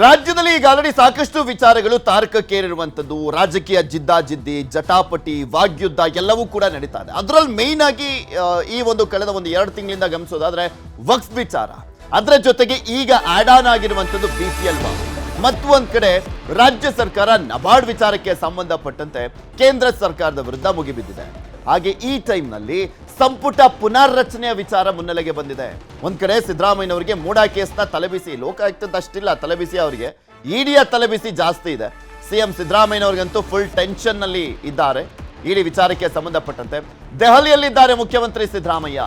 ರಾಜ್ಯದಲ್ಲಿ ಈಗ ಆಲ್ರೆಡಿ ಸಾಕಷ್ಟು ವಿಚಾರಗಳು ತಾರಕಕ್ಕೇರಿರುವಂಥದ್ದು. ರಾಜಕೀಯ ಜಿದ್ದಾಜಿದ್ದಿ ಜಟಾಪಟಿ, ವಾಗ್ಯುದ್ಧ ಎಲ್ಲವೂ ಕೂಡ ನಡೀತಾ ಇದೆ. ಅದರಲ್ಲಿ ಮೇಯ್ನ್ ಆಗಿ ಈ ಒಂದು ಕಳೆದ ಒಂದು ಎರಡು ತಿಂಗಳಿಂದ ಗಮನಿಸೋದಾದ್ರೆ ವಕ್ಸ್ ವಿಚಾರ. ಅದರ ಜೊತೆಗೆ ಈಗ ಆಡ್ ಆನ್ ಆಗಿರುವಂಥದ್ದು ಬಿ ಪಿ ಎಲ್ ಮತ್ತು ಒಂದ್ ಕಡೆ ರಾಜ್ಯ ಸರ್ಕಾರ ನಬಾರ್ಡ್ ವಿಚಾರಕ್ಕೆ ಸಂಬಂಧಪಟ್ಟಂತೆ ಕೇಂದ್ರ ಸರ್ಕಾರದ ವಿರುದ್ಧ ಮುಗಿಬಿದ್ದಿದೆ. ಹಾಗೆ ಈ ಟೈಮ್ನಲ್ಲಿ ಸಂಪುಟ ಪುನರ್ರಚನೆಯ ವಿಚಾರ ಮುನ್ನೆಲೆಗೆ ಬಂದಿದೆ. ಒಂದ್ ಕಡೆ ಸಿದ್ದರಾಮಯ್ಯನವರಿಗೆ ಮೂಡಾ ಕೇಸ್ನ ತಲೆಬಿಸಿ ಲೋಕಾಯುಕ್ತದ ಅಷ್ಟಿಲ್ಲ, ತಲೆಬಿಸಿ ಅವರಿಗೆ ಇಡಿಯ ತಲೆಬಿಸಿ ಜಾಸ್ತಿ ಇದೆ. ಸಿಎಂ ಸಿದ್ದರಾಮಯ್ಯನವರಿಗಂತೂ ಫುಲ್ ಟೆನ್ಷನ್ನಲ್ಲಿ ಇದ್ದಾರೆ. ಇಡಿ ವಿಚಾರಕ್ಕೆ ಸಂಬಂಧಪಟ್ಟಂತೆ ದೆಹಲಿಯಲ್ಲಿದ್ದಾರೆ ಮುಖ್ಯಮಂತ್ರಿ ಸಿದ್ದರಾಮಯ್ಯ.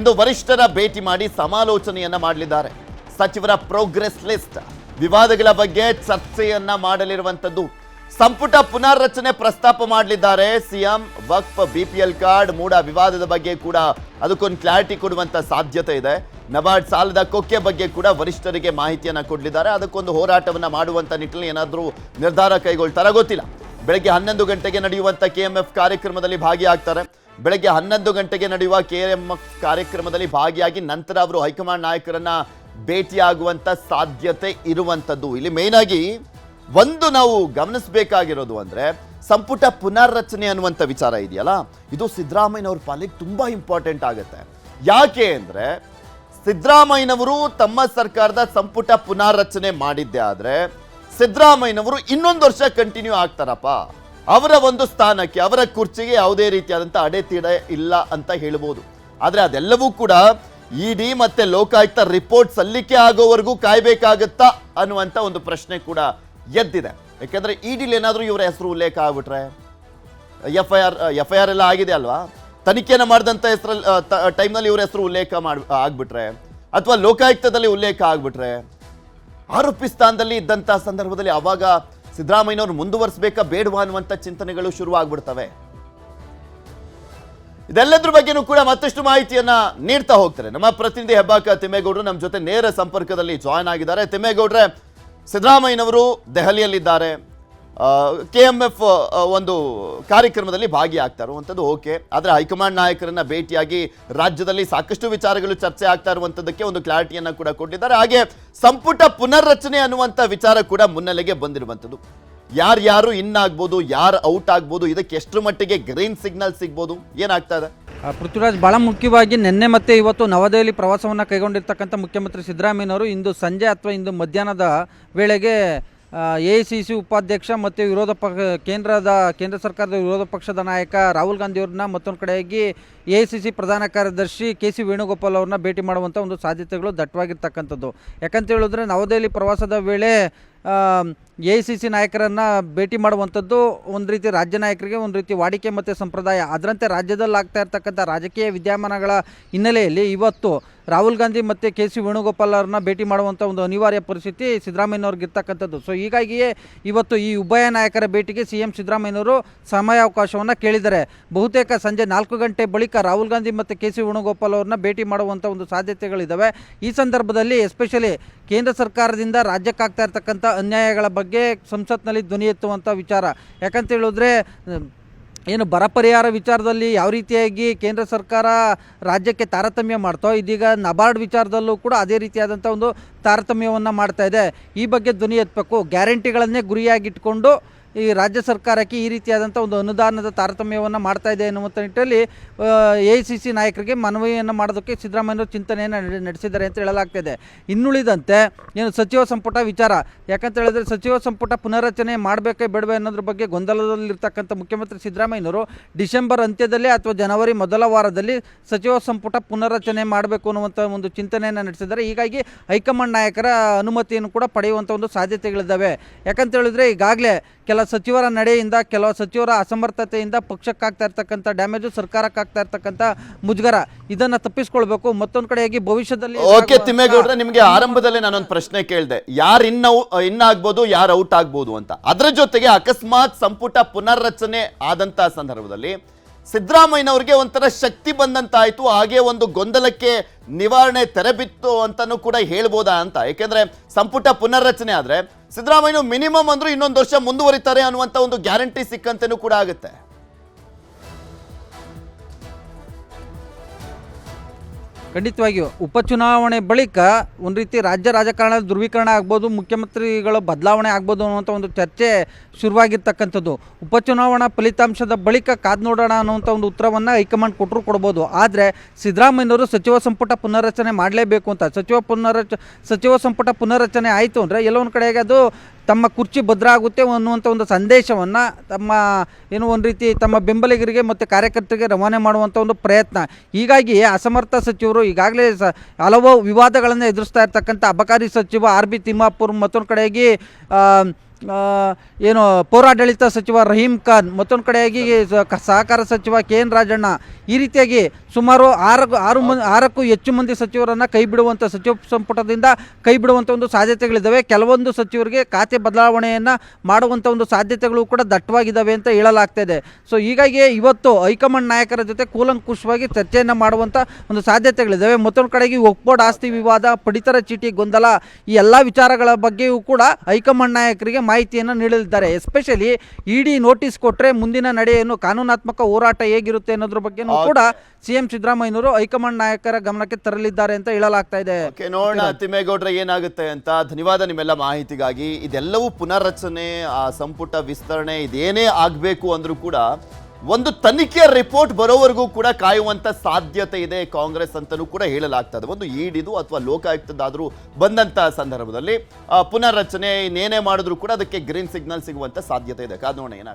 ಇಂದು ವರಿಷ್ಠರ ಭೇಟಿ ಮಾಡಿ ಸಮಾಲೋಚನೆಯನ್ನ ಮಾಡಲಿದ್ದಾರೆ. ಸಚಿವರ ಪ್ರೋಗ್ರೆಸ್ ಲಿಸ್ಟ್ ವಿವಾದಗಳ ಬಗ್ಗೆ ಚರ್ಚೆಯನ್ನ ಮಾಡಲಿರುವಂತದ್ದು ಸಂಪುಟ ಪುನರ್ರಚನೆ ಪ್ರಸ್ತಾಪ ಮಾಡಲಿದ್ದಾರೆ. ಸಿಎಂ, ವಕ್ಫ್, ಬಿಪಿಎಲ್ ಕಾರ್ಡ್ ಮೂಡ ವಿವಾದದ ಬಗ್ಗೆ ಕೂಡ ಅದಕ್ಕೊಂದು ಕ್ಲಾರಿಟಿ ಕೊಡುವಂತ ಸಾಧ್ಯತೆ ಇದೆ. ನಬಾರ್ಡ್ ಸಾಲದ ಕೊಕ್ಕೆ ಬಗ್ಗೆ ಕೂಡ ವರಿಷ್ಠರಿಗೆ ಮಾಹಿತಿಯನ್ನು ಕೊಡಲಿದ್ದಾರೆ. ಅದಕ್ಕೊಂದು ಹೋರಾಟವನ್ನ ಮಾಡುವಂತ ನಿಟ್ಟಿನಲ್ಲಿ ಏನಾದರೂ ನಿರ್ಧಾರ ಕೈಗೊಳ್ತಾರ ಗೊತ್ತಿಲ್ಲ. ಬೆಳಗ್ಗೆ ಹನ್ನೊಂದು ಗಂಟೆಗೆ ನಡೆಯುವಂತ ಕೆಎಂಎಫ್ ಕಾರ್ಯಕ್ರಮದಲ್ಲಿ ಭಾಗಿಯಾಗ್ತಾರೆ. ಬೆಳಗ್ಗೆ ಹನ್ನೊಂದು ಗಂಟೆಗೆ ನಡೆಯುವ ಕೆಎಂಎಫ್ ಕಾರ್ಯಕ್ರಮದಲ್ಲಿ ಭಾಗಿಯಾಗಿ ನಂತರ ಅವರು ಹೈಕಮಾಂಡ್ ನಾಯಕರನ್ನ ಭೇಟಿಯಾಗುವಂತ ಸಾಧ್ಯತೆ ಇರುವಂತದ್ದು. ಇಲ್ಲಿ ಮೇನ್ ಆಗಿ ಒಂದು ನಾವು ಗಮನಿಸಬೇಕಾಗಿರೋದು ಅಂದರೆ ಸಂಪುಟ ಪುನರ್ರಚನೆ ಅನ್ನುವಂಥ ವಿಚಾರ ಇದೆಯಲ್ಲ? ಇದು ಸಿದ್ದರಾಮಯ್ಯನವ್ರ ಪಾಲಿಗೆ ತುಂಬ ಇಂಪಾರ್ಟೆಂಟ್ ಆಗುತ್ತೆ. ಯಾಕೆ ಅಂದರೆ ಸಿದ್ದರಾಮಯ್ಯನವರು ತಮ್ಮ ಸರ್ಕಾರದ ಸಂಪುಟ ಪುನರ್ರಚನೆ ಮಾಡಿದ್ದೆ ಆದರೆ ಸಿದ್ದರಾಮಯ್ಯನವರು ಇನ್ನೊಂದು ವರ್ಷ ಕಂಟಿನ್ಯೂ ಆಗ್ತಾರಪ್ಪ. ಅವರ ಒಂದು ಸ್ಥಾನಕ್ಕೆ, ಅವರ ಕುರ್ಚಿಗೆ ಯಾವುದೇ ರೀತಿಯಾದಂಥ ಅಡೆತಡೆ ಇಲ್ಲ ಅಂತ ಹೇಳ್ಬೋದು. ಆದರೆ ಅದೆಲ್ಲವೂ ಕೂಡ ಇಡಿ ಮತ್ತೆ ಲೋಕಾಯುಕ್ತ ರಿಪೋರ್ಟ್ ಸಲ್ಲಿಕೆ ಆಗೋವರೆಗೂ ಕಾಯಬೇಕಾಗತ್ತಾ ಅನ್ನುವಂಥ ಒಂದು ಪ್ರಶ್ನೆ ಕೂಡ ಎದ್ದಿದೆ. ಯಾಕಂದ್ರೆ ಇಡಿಲಿ ಏನಾದರೂ ಇವರ ಹೆಸರು ಉಲ್ಲೇಖ ಆಗ್ಬಿಟ್ರೆ F I R F I R ಎಲ್ಲ ಆಗಿದೆ ಅಲ್ವಾ? ತನಿಖೆನ ಮಾಡಿದಂಥ ಹೆಸರಲ್ಲಿ ಟೈಮ್ನಲ್ಲಿ ಇವ್ರ ಹೆಸರು ಉಲ್ಲೇಖ ಮಾಡಿ, ಆಗ್ಬಿಟ್ರೆ, ಅಥವಾ ಲೋಕಾಯುಕ್ತದಲ್ಲಿ ಉಲ್ಲೇಖ ಆಗ್ಬಿಟ್ರೆ ಆರೋಪಿ ಸ್ಥಾನದಲ್ಲಿ ಇದ್ದಂಥ ಸಂದರ್ಭದಲ್ಲಿ ಅವಾಗ ಸಿದ್ದರಾಮಯ್ಯನವ್ರು ಮುಂದುವರಿಸಬೇಕಾ ಬೇಡವಾ ಅನ್ನುವಂಥ ಚಿಂತನೆಗಳು ಶುರು ಆಗ್ಬಿಡ್ತವೆ ಇದೆಲ್ಲದ್ರ ಬಗ್ಗೆನೂ ಕೂಡ ಮತ್ತಷ್ಟು ಮಾಹಿತಿಯನ್ನ ನೀಡ್ತಾ ಹೋಗ್ತಾರೆ ನಮ್ಮ ಪ್ರತಿನಿಧಿ ಹೆಬ್ಬಾಕ ತಿಮ್ಮೇಗೌಡರು ನಮ್ಮ ಜೊತೆ ನೇರ ಸಂಪರ್ಕದಲ್ಲಿ ಜಾಯ್ನ್ ಆಗಿದ್ದಾರೆ. ತಿಮ್ಮೇಗೌಡ್ರೆ ಸಿದ್ದರಾಮಯ್ಯನವರು ದೆಹಲಿಯಲ್ಲಿದ್ದಾರೆ. ಕೆ ಎಂ ಎಫ್ ಒಂದು ಕಾರ್ಯಕ್ರಮದಲ್ಲಿ ಭಾಗಿಯಾಗ್ತಾ ಇರುವಂಥದ್ದು ಓಕೆ. ಆದರೆ ಹೈಕಮಾಂಡ್ ನಾಯಕರನ್ನು ಭೇಟಿಯಾಗಿ ರಾಜ್ಯದಲ್ಲಿ ಸಾಕಷ್ಟು ವಿಚಾರಗಳು ಚರ್ಚೆ ಆಗ್ತಾ ಇರುವಂಥದ್ದಕ್ಕೆ ಒಂದು ಕ್ಲಾರಿಟಿಯನ್ನು ಕೂಡ ಕೊಟ್ಟಿದ್ದಾರೆ. ಹಾಗೆ ಸಂಪುಟ ಪುನರ್ರಚನೆ ಅನ್ನುವಂಥ ವಿಚಾರ ಕೂಡ ಮುನ್ನೆಲೆಗೆ ಬಂದಿರುವಂಥದ್ದು. ಯಾರ್ಯಾರು ಇನ್ ಆಗ್ಬೋದು, ಯಾರು ಔಟ್ ಆಗ್ಬೋದು, ಇದಕ್ಕೆ ಎಷ್ಟು ಮಟ್ಟಿಗೆ ಗ್ರೀನ್ ಸಿಗ್ನಲ್ ಸಿಗ್ಬೋದು, ಏನಾಗ್ತಾ ಇದೆ? ಪೃಥ್ವಿರಾಜ್, ಬಹಳ ಮುಖ್ಯವಾಗಿ ನಿನ್ನೆ ಮತ್ತೆ ಇವತ್ತು ನವದೆಹಲಿ ಪ್ರವಾಸವನ್ನು ಕೈಗೊಂಡಿರ್ತಕ್ಕಂಥ ಮುಖ್ಯಮಂತ್ರಿ ಸಿದ್ದರಾಮಯ್ಯನವರು ಇಂದು ಸಂಜೆ ಅಥವಾ ಇಂದು ಮಧ್ಯಾಹ್ನದ ವೇಳೆಗೆ ಎ ಐ ಸಿ ಸಿ ಉಪಾಧ್ಯಕ್ಷ ಮತ್ತು ವಿರೋಧ ಪಕ್ಷ, ಕೇಂದ್ರದ, ಕೇಂದ್ರ ಸರ್ಕಾರದ ವಿರೋಧ ಪಕ್ಷದ ನಾಯಕ ರಾಹುಲ್ ಗಾಂಧಿ ಅವ್ರನ್ನ ಮತ್ತೊಂದು ಕಡೆಯಾಗಿ ಎ ಸಿ ಸಿ ಪ್ರಧಾನ ಕಾರ್ಯದರ್ಶಿ ಕೆ ಸಿ ವೇಣುಗೋಪಾಲ್ ಅವ್ರನ್ನ ಭೇಟಿ ಮಾಡುವಂಥ ಒಂದು ಸಾಧ್ಯತೆಗಳು ದಟ್ಟವಾಗಿರ್ತಕ್ಕಂಥದ್ದು. ಯಾಕಂತ ಹೇಳಿದ್ರೆ ನವದೆಹಲಿ ಪ್ರವಾಸದ ವೇಳೆ ಎ ಐ ಸಿ ಸಿ ನಾಯಕರನ್ನು ಭೇಟಿ ಮಾಡುವಂಥದ್ದು ಒಂದು ರೀತಿ ರಾಜ್ಯ ನಾಯಕರಿಗೆ ಒಂದು ರೀತಿ ವಾಡಿಕೆ ಮತ್ತು ಸಂಪ್ರದಾಯ. ಅದರಂತೆ ರಾಜ್ಯದಲ್ಲಿ ಆಗ್ತಾ ಇರ್ತಕ್ಕಂಥ ರಾಜಕೀಯ ವಿದ್ಯಮಾನಗಳ ಹಿನ್ನೆಲೆಯಲ್ಲಿ ಇವತ್ತು ರಾಹುಲ್ ಗಾಂಧಿ ಮತ್ತು ಕೆ ಸಿ ವೇಣುಗೋಪಾಲ್ ಅವ್ರನ್ನ ಭೇಟಿ ಮಾಡುವಂಥ ಒಂದು ಅನಿವಾರ್ಯ ಪರಿಸ್ಥಿತಿ ಸಿದ್ದರಾಮಯ್ಯನವ್ರಿಗೆ ಇರ್ತಕ್ಕಂಥದ್ದು ಸೊ ಹೀಗಾಗಿಯೇ ಇವತ್ತು ಈ ಉಭಯ ನಾಯಕರ ಭೇಟಿಗೆ ಸಿ ಎಂ ಸಿದ್ದರಾಮಯ್ಯನವರು ಸಮಯಾವಕಾಶವನ್ನು ಕೇಳಿದ್ದಾರೆ. ಬಹುತೇಕ ಸಂಜೆ ನಾಲ್ಕು ಗಂಟೆ ಬಳಿಕ ರಾಹುಲ್ ಗಾಂಧಿ ಮತ್ತು ಕೆ ಸಿ ವೇಣುಗೋಪಾಲ್ ಅವ್ರನ್ನ ಭೇಟಿ ಮಾಡುವಂಥ ಒಂದು ಸಾಧ್ಯತೆಗಳಿದ್ದಾವೆ ಈ ಸಂದರ್ಭದಲ್ಲಿ ಎಸ್ಪೆಷಲಿ ಕೇಂದ್ರ ಸರ್ಕಾರದಿಂದ ರಾಜ್ಯಕ್ಕಾಗ್ತಾ ಇರ್ತಕ್ಕಂಥ ಅನ್ಯಾಯಗಳ ಬಗ್ಗೆ ಸಂಸತ್ನಲ್ಲಿ ಧ್ವನಿ ಎತ್ತುವಂಥ ವಿಚಾರ. ಯಾಕಂತ ಹೇಳಿದ್ರೆ ಏನು ಬರ ಪರಿಹಾರ ವಿಚಾರದಲ್ಲಿ ಯಾವ ರೀತಿಯಾಗಿ ಕೇಂದ್ರ ಸರ್ಕಾರ ರಾಜ್ಯಕ್ಕೆ ತಾರತಮ್ಯ ಮಾಡ್ತೋ, ಇದೀಗ ನಬಾರ್ಡ್ ವಿಚಾರದಲ್ಲೂ ಕೂಡ ಅದೇ ರೀತಿಯಾದಂಥ ಒಂದು ತಾರತಮ್ಯವನ್ನು ಮಾಡ್ತಾ ಇದೆ. ಈ ಬಗ್ಗೆ ಧ್ವನಿ ಎತ್ತಬೇಕು, ಗ್ಯಾರಂಟಿಗಳನ್ನೇ ಗುರಿಯಾಗಿಟ್ಕೊಂಡು ಈ ರಾಜ್ಯ ಸರ್ಕಾರಕ್ಕೆ ಈ ರೀತಿಯಾದಂಥ ಒಂದು ಅನುದಾನದ ತಾರತಮ್ಯವನ್ನು ಮಾಡ್ತಾ ಇದೆ ಎನ್ನುವಂಥ ನಿಟ್ಟಲ್ಲಿ ಎ ಸಿ ಸಿ ನಾಯಕರಿಗೆ ಮನವಿಯನ್ನು ಮಾಡೋದಕ್ಕೆ ಸಿದ್ದರಾಮಯ್ಯವರು ಚಿಂತನೆಯನ್ನು ನಡೆಸಿದ್ದಾರೆ ಅಂತ ಹೇಳಲಾಗ್ತಿದೆ. ಇನ್ನುಳಿದಂತೆ ಏನು ಸಚಿವ ಸಂಪುಟ ವಿಚಾರ, ಯಾಕಂತ ಹೇಳಿದ್ರೆ ಸಚಿವ ಸಂಪುಟ ಪುನರಚನೆ ಮಾಡಬೇಕೇ ಬೇಡವೇ ಅನ್ನೋದ್ರ ಬಗ್ಗೆ ಗೊಂದಲದಲ್ಲಿರ್ತಕ್ಕಂಥ ಮುಖ್ಯಮಂತ್ರಿ ಸಿದ್ದರಾಮಯ್ಯನವರು ಡಿಸೆಂಬರ್ ಅಂತ್ಯದಲ್ಲಿ ಅಥವಾ ಜನವರಿ ಮೊದಲ ವಾರದಲ್ಲಿ ಸಚಿವ ಸಂಪುಟ ಪುನರಚನೆ ಮಾಡಬೇಕು ಅನ್ನುವಂಥ ಒಂದು ಚಿಂತನೆಯನ್ನು ನಡೆಸಿದ್ದಾರೆ. ಹೀಗಾಗಿ ಹೈಕಮಾಂಡ್ ನಾಯಕರ ಅನುಮತಿಯನ್ನು ಕೂಡ ಪಡೆಯುವಂಥ ಒಂದು ಸಾಧ್ಯತೆಗಳಿದ್ದಾವೆ. ಯಾಕಂತ ಹೇಳಿದ್ರೆ ಈಗಾಗಲೇ ಕೆಲ ಸಚಿವರ ನಡೆಯಿಂದ ಕೆಲವು ಸಚಿವರ ಅಸಮರ್ಥತೆಯಿಂದ ಪಕ್ಷಕ್ಕಾಗ್ತಾ ಇರ್ತಕ್ಕಂಥ ಡ್ಯಾಮೇಜು ಸರ್ಕಾರಕ್ಕಾಗ್ತಾ ಇರ್ತಕ್ಕಂಥ ಮುಜುಗರ. ಇದನ್ನು ತಪ್ಪಿಸ್ಕೊಳ್ಬೇಕು. ಮತ್ತೊಂದು ಕಡೆಯಾಗಿ ಭವಿಷ್ಯದಲ್ಲಿ ಓಕೆ ತಿಮ್ಮೇಗೌಡ್ರೆ ನಿಮಗೆ ಆರಂಭದಲ್ಲಿ ನಾನೊಂದು ಪ್ರಶ್ನೆ ಕೇಳಿದೆ. ಯಾರು ಇನ್ ಇನ್ ಆಗ್ಬೋದು ಯಾರು ಔಟ್ ಆಗ್ಬೋದು ಅಂತ. ಅದರ ಜೊತೆಗೆ ಅಕಸ್ಮಾತ್ ಸಂಪುಟ ಪುನರ್ರಚನೆ ಆದಂತಹ ಸಂದರ್ಭದಲ್ಲಿ ಸಿದ್ದರಾಮಯ್ಯನವ್ರಿಗೆ ಒಂಥರ ಶಕ್ತಿ ಬಂದಂತಾಯಿತು. ಹಾಗೆ ಒಂದು ಗೊಂದಲಕ್ಕೆ ನಿವಾರಣೆ ತೆರೆಬಿತ್ತು ಅಂತಲೂ ಕೂಡ ಹೇಳ್ಬೋದಾ ಅಂತ. ಯಾಕೆಂದ್ರೆ ಸಂಪುಟ ಪುನರ್ರಚನೆ ಆದ್ರೆ ಸಿದ್ದರಾಮಯ್ಯ ಮಿನಿಮಮ್ ಅಂದ್ರೂ ಇನ್ನೊಂದು ವರ್ಷ ಮುಂದುವರಿತಾರೆ ಅನ್ನುವಂತ ಒಂದು ಗ್ಯಾರಂಟಿ ಸಿಕ್ಕಂತೇನೂ ಕೂಡ ಆಗುತ್ತೆ. ಖಂಡಿತವಾಗಿಯೂ ಉಪಚುನಾವಣೆ ಬಳಿಕ ಒಂದು ರೀತಿ ರಾಜ್ಯ ರಾಜಕಾರಣದ ಧ್ರುವೀಕರಣ ಆಗ್ಬೋದು, ಮುಖ್ಯಮಂತ್ರಿಗಳ ಬದಲಾವಣೆ ಆಗ್ಬೋದು ಅನ್ನುವಂಥ ಒಂದು ಚರ್ಚೆ ಶುರುವಾಗಿರ್ತಕ್ಕಂಥದ್ದು. ಉಪಚುನಾವಣಾ ಫಲಿತಾಂಶದ ಬಳಿಕ ಕಾದ್ ನೋಡೋಣ ಅನ್ನುವಂಥ ಒಂದು ಉತ್ತರವನ್ನು ಹೈಕಮಾಂಡ್ ಕೊಟ್ಟರು ಕೊಡ್ಬೋದು. ಆದರೆ ಸಿದ್ದರಾಮಯ್ಯನವರು ಸಚಿವ ಸಂಪುಟ ಪುನರ್ರಚನೆ ಮಾಡಲೇಬೇಕು ಅಂತ, ಸಚಿವ ಪುನರ್ರಚ, ಸಚಿವ ಸಂಪುಟ ಪುನರ್ರಚನೆ ಆಯಿತು ಅಂದರೆ ಎಲ್ಲೊಂದು ಕಡೆಗೆ ಅದು ತಮ್ಮ ಕುರ್ಚಿ ಭದ್ರ ಆಗುತ್ತೆ ಅನ್ನುವಂಥ ಒಂದು ಸಂದೇಶವನ್ನು ತಮ್ಮ ಏನು ಒಂದು ರೀತಿ ತಮ್ಮ ಬೆಂಬಲಿಗರಿಗೆ ಮತ್ತು ಕಾರ್ಯಕರ್ತರಿಗೆ ರವಾನೆ ಮಾಡುವಂಥ ಒಂದು ಪ್ರಯತ್ನ. ಹೀಗಾಗಿ ಅಸಮರ್ಥ ಸಚಿವರು ಈಗಾಗಲೇ ಸ ಹಲವು ವಿವಾದಗಳನ್ನು ಎದುರಿಸ್ತಾ ಇರ್ತಕ್ಕಂಥ ಅಬಕಾರಿ ಸಚಿವ ಆರ್ ಬಿ ತಿಮ್ಮಾಪುರ್ ಮತ್ತೊಂದು ಆ, ಏನು ಪೌರಾಡಳಿತ ಸಚಿವ ರಹೀಂ ಖಾನ್, ಮತ್ತೊಂದು ಕಡೆಯಾಗಿ ಸಹಕಾರ ಸಚಿವ ಕೆ ಎನ್ ರಾಜಣ್ಣ, ಈ ರೀತಿಯಾಗಿ ಸುಮಾರು ಆರು ಆರು ಮಂದಿ, ಆರಕ್ಕೂ ಹೆಚ್ಚು ಮಂದಿ ಸಚಿವರನ್ನು ಕೈ ಬಿಡುವಂಥ ಸಚಿವ ಸಂಪುಟದಿಂದ ಕೈ ಬಿಡುವಂಥ ಒಂದು ಸಾಧ್ಯತೆಗಳಿದ್ದಾವೆ ಕೆಲವೊಂದು ಸಚಿವರಿಗೆ ಖಾತೆ ಬದಲಾವಣೆಯನ್ನು ಮಾಡುವಂಥ ಒಂದು ಸಾಧ್ಯತೆಗಳು ಕೂಡ ದಟ್ಟವಾಗಿದ್ದಾವೆ ಅಂತ ಹೇಳಲಾಗ್ತಾ ಇದೆ. ಸೊ ಹೀಗಾಗಿ ಇವತ್ತು ಹೈಕಮಾಂಡ್ ನಾಯಕರ ಜೊತೆ ಕೂಲಂಕುಷವಾಗಿ ಚರ್ಚೆಯನ್ನು ಮಾಡುವಂಥ ಒಂದು ಸಾಧ್ಯತೆಗಳಿದ್ದಾವೆ ಮತ್ತೊಂದು ಕಡೆಗೆ ಒಕ್ಬೋರ್ಡ್ ಆಸ್ತಿ ವಿವಾದ, ಪಡಿತರ ಚೀಟಿ ಗೊಂದಲ, ಈ ಎಲ್ಲ ವಿಚಾರಗಳ ಬಗ್ಗೆಯೂ ಕೂಡ ಹೈಕಮಾಂಡ್ ನಾಯಕರಿಗೆ ಮಾಹಿತಿಯನ್ನು ನೀಡಲಿದ್ದಾರೆ. ಎಸ್ಪೆಷಲಿ ಇಡಿ ನೋಟಿಸ್ ಕೊಟ್ಟರೆ ಮುಂದಿನ ನಡೆಯನ್ನು ಕಾನೂನಾತ್ಮಕ ಹೋರಾಟ ಹೇಗಿರುತ್ತೆ ಅನ್ನೋದ್ರ ಬಗ್ಗೆ ಕೂಡ ಸಿಎಂ ಸಿದ್ದರಾಮಯ್ಯನವರು ಹೈಕಮಾಂಡ್ ನಾಯಕರ ಗಮನಕ್ಕೆ ತರಲಿದ್ದಾರೆ ಅಂತ ಹೇಳಲಾಗ್ತಾ ಇದೆ. ನೋಡೋಣ ತಿಮ್ಮೇಗೌಡ್ರೆ ಏನಾಗುತ್ತೆ ಅಂತ. ಧನ್ಯವಾದ ನಿಮ್ಮೆಲ್ಲ ಮಾಹಿತಿಗಾಗಿ. ಇದೆಲ್ಲವೂ ಪುನರ್ರಚನೆ ಆ ಸಂಪುಟ ವಿಸ್ತರಣೆ ಇದೇನೇ ಆಗಬೇಕು ಅಂದ್ರೂ ಕೂಡ ಒಂದು ತನಿಖೆಯ ರಿಪೋರ್ಟ್ ಬರೋವರೆಗೂ ಕೂಡ ಕಾಯುವಂತ ಸಾಧ್ಯತೆ ಇದೆ. ಕಾಂಗ್ರೆಸ್ ಅಂತಲೂ ಕೂಡ ಹೇಳಲಾಗ್ತದೆ. ಒಂದು ಈಡಿದು ಅಥವಾ ಲೋಕಾಯುಕ್ತದಾದರೂ ಬಂದಂತ ಸಂದರ್ಭದಲ್ಲಿ ಪುನರ್ರಚನೆ ಇನ್ನೇನೇ ಮಾಡಿದ್ರು ಕೂಡ ಅದಕ್ಕೆ ಗ್ರೀನ್ ಸಿಗ್ನಲ್ ಸಿಗುವಂತ ಸಾಧ್ಯತೆ ಇದೆ. ಕಾದ್ ನೋಡೋಣ ಏನಾಗುತ್ತೆ.